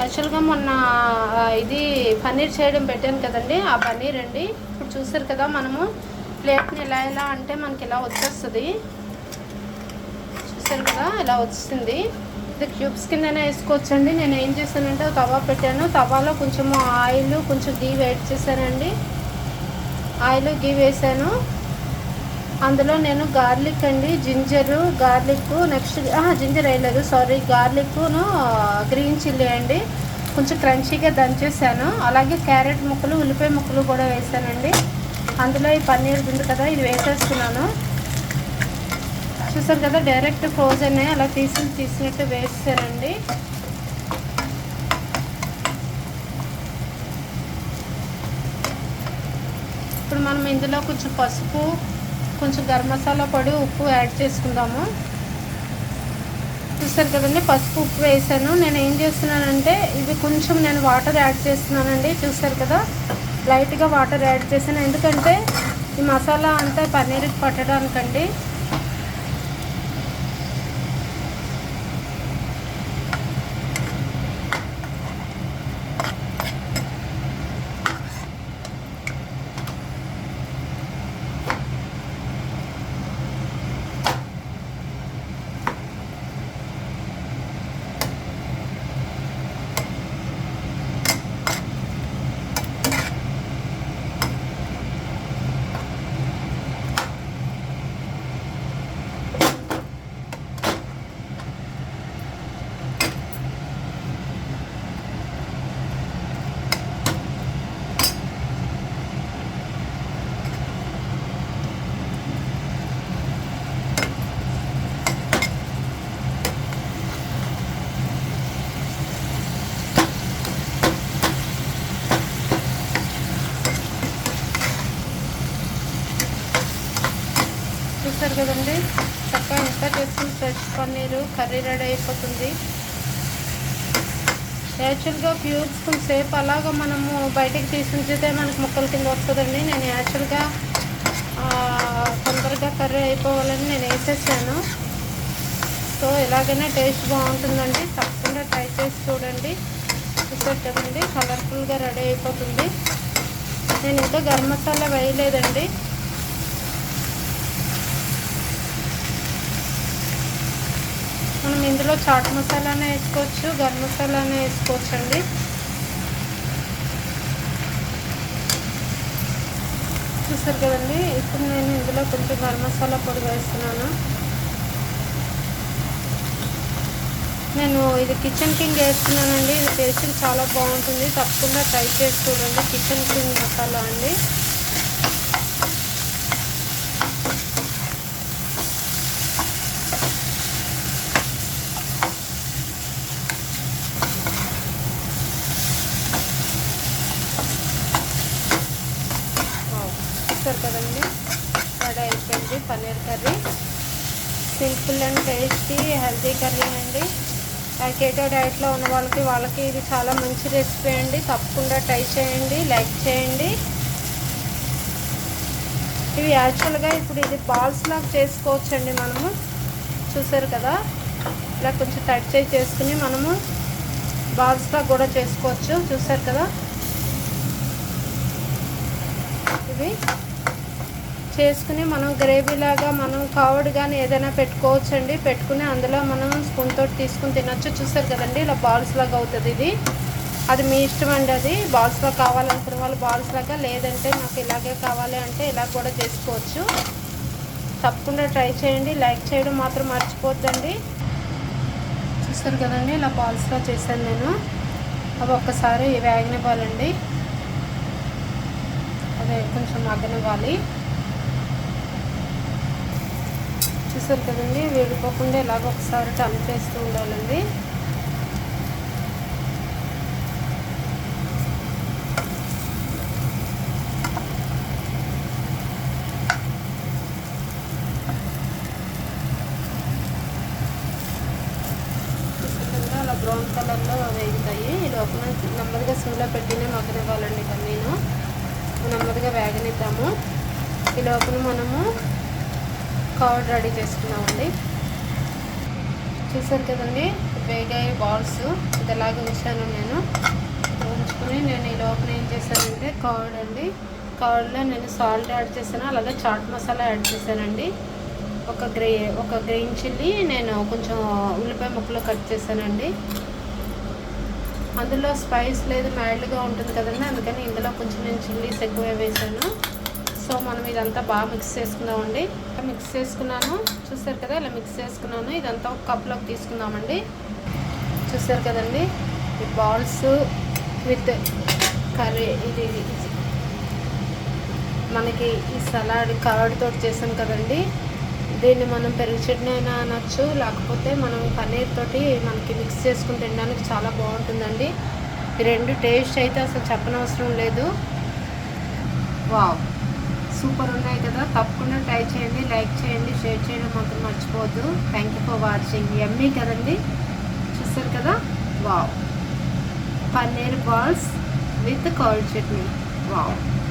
యాక్చువల్గా మొన్న ఇది పన్నీర్ చేయడం పెట్టాను కదండి ఆ పన్నీర్ అండి. ఇప్పుడు చూసారు కదా మనము ప్లేట్ని ఎలా ఎలా అంటే మనకి ఇలా వచ్చేస్తుంది. చూసారు కదా ఇలా వచ్చింది ఇది క్యూబ్స్ కిందనే వేసుకోవచ్చండి. నేను ఏం చేశానంటే తవా పెట్టాను. తవాలో కొంచెం ఆయిల్ కొంచెం గీ వేడి చేశానండి. ఆయిల్ గీ వేసాను. అందులో నేను గార్లిక్ అండి జింజరు గార్లిక్ నెక్స్ట్ జింజర్ వేయలేదు సారీ గార్లిక్ను గ్రీన్ చిల్లీ అండి. కొంచెం క్రంచీగా దంచేసాను అలాగే క్యారెట్ ముక్కలు ఉల్లిపాయ ముక్కలు కూడా వేసానండి. అందులో ఈ పన్నీర్ ఉంది కదా ఇది వేసేస్తున్నాను. చూసారు కదా డైరెక్ట్ ఫ్రోజన్ అలా తీసి తీసినట్టు వేసానండి. ఇప్పుడు మనం ఇందులో కొంచెం పసుపు కొంచెం గరం మసాలా పొడి ఉప్పు యాడ్ చేసుకుందాము. చూస్తారు కదండి పసుపు ఉప్పు వేసాను. నేను ఏం చేస్తున్నానంటే ఇది కొంచెం నేను వాటర్ యాడ్ చేస్తున్నానండి. చూస్తారు కదా లైట్గా వాటర్ యాడ్ చేశాను. ఎందుకంటే ఈ మసాలా అంతా పన్నీర్కి పట్టడానికండి. చూస్తారు కదండి. చక్కగా ఎంత చేసుకుని ఫ్రెష్ పన్నీరు కర్రీ రెడీ అయిపోతుంది. యాక్చువల్గా క్యూబ్స్ సేపు అలాగ మనము బయటికి తీసుకుంటే మనకు ముక్కల కింద వస్తుందండి. నేను యాక్చువల్గా తొందరగా కర్రీ అయిపోవాలని నేను వేసేసాను. సో ఇలాగనే టేస్ట్ బాగుంటుందండి. తప్పకుండా ట్రై చేసి చూడండి. చూసారు కలర్ఫుల్గా రెడీ అయిపోతుంది. నేను ఇంకా గరం మసాలా వేయలేదండి. మనం ఇందులో చాట్ మసాలానే వేసుకోవచ్చు గరం మసాలానే వేసుకోవచ్చు అండి చూసారు కదండి ఇప్పుడు నేను ఇందులో కొంచెం గరం మసాలా పొడి వేస్తున్నాను. నేను ఇది కిచెన్ కింగ్ వేస్తున్నానండి ఇది టేస్ట్ చాలా బాగుంటుంది తప్పకుండా ట్రై చేసి చూడండి కిచెన్ కింగ్ మసాలా అండి వావ్. చూస్తారు కదండి? వడ అయిపోయింది paneer curry. Simple and tasty healthy curry అండి. కేటో డైట్లో ఉన్న వాళ్ళకి వాళ్ళకి ఇది చాలా మంచి రెసిపీ అండి. తప్పకుండా ట్రై చేయండి లైక్ చేయండి. ఇవి యాక్చువల్గా ఇప్పుడు ఇది బాల్స్ లాగా చేసుకోవచ్చండి మనము. చూసారు కదా? ఇలా కొంచెం టచ్ చేసి చేసుకుని మనము బాల్స్ లాగా కూడా చేసుకోవచ్చు. చూసారు కదా? ఇవి. చేసుకుని మనం గ్రేవీ లాగా మనం కావడ్ కానీ ఏదైనా పెట్టుకోవచ్చండి. పెట్టుకుని అందులో మనం స్పూన్ తోటి తీసుకుని తినొచ్చు. చూసారు కదండి ఇలా బాల్స్ లాగా అవుతుంది ఇది. అది మీ ఇష్టం అండి అది. బాల్స్లో కావాలనుకున్న వాళ్ళు బాల్స్ లాగా లేదంటే నాకు ఇలాగే కావాలి అంటే ఇలా కూడా చేసుకోవచ్చు. తప్పకుండా ట్రై చేయండి. లైక్ చేయడం మాత్రం మర్చిపోద్దండి. చూసారు కదండి ఇలా బాల్స్లో చేశాను నేను. అవి ఒక్కసారి వేగనివ్వాలండి అదే కొంచెం మగ్గనివ్వాలి. చూసారు కదండి. వేడిపోకుండా ఇలాగ ఒకసారి టర్న్ చేస్తూ ఉండాలండి. అలా బ్రౌన్ కలర్లో వేగుతాయి. ఈ లోపల నెమ్మదిగా సూలో పెట్టినే మగ్గనివ్వాలండి నేను. నెమ్మదిగా వేగనిద్దాము. ఈ లోపల మనము కవర్డ్ రెడీ చేసుకున్నామండి. చూసారు కదండి వేగాయి బాల్స్. ఇది ఎలాగ ఉంచాను నేను. ఉంచుకుని నేను ఈ లోపల ఏం చేశానంటే కర్డ్ అండి. కర్డ్లో నేను సాల్ట్ యాడ్ చేశాను అలాగే చాట్ మసాలా యాడ్ చేశానండి. ఒక గ్రే ఒక గ్రీన్ చిల్లీ నేను కొంచెం ఉల్లిపాయ ముక్కలు కట్ చేశానండి. అందులో స్పైస్ లేదు మైల్డ్గా ఉంటుంది కదండి అందుకని ఇందులో కొంచెం నేను చిల్లీస్ ఎక్కువ వేసాను సో మనం ఇదంతా బాగా మిక్స్ చేసుకుందామండి. మిక్స్ చేసుకున్నాను. చూసారు కదా ఇలా మిక్స్ చేసుకున్నాను. ఇదంతా ఒక కప్లోకి తీసుకుందామండి. చూసారు కదండి ఈ బాల్స్ విత్ కర్రీ ఇది. మనకి ఈ సలాడ్ కర్డ్ తోటి చేసాం కదండి. దీన్ని మనం పెరుగు చట్నీ అయినా అనొచ్చు లేకపోతే మనం పన్నీర్ తోటి మనకి మిక్స్ చేసుకుని తినడానికి చాలా బాగుంటుందండి. ఈ రెండు టేస్ట్ అయితే అసలు చెప్పనవసరం లేదు. వావ్. సూపర్ ఉన్నాయి కదా. తప్పకుండా ట్రై చేయండి లైక్ చేయండి షేర్ చేయడం మాత్రం మర్చిపోవద్దు. థ్యాంక్ యూ ఫర్ వాచింగ్ ఎమ్మీ కదండి? చూస్తారు కదా? Wow paneer balls with curd chutney. Wow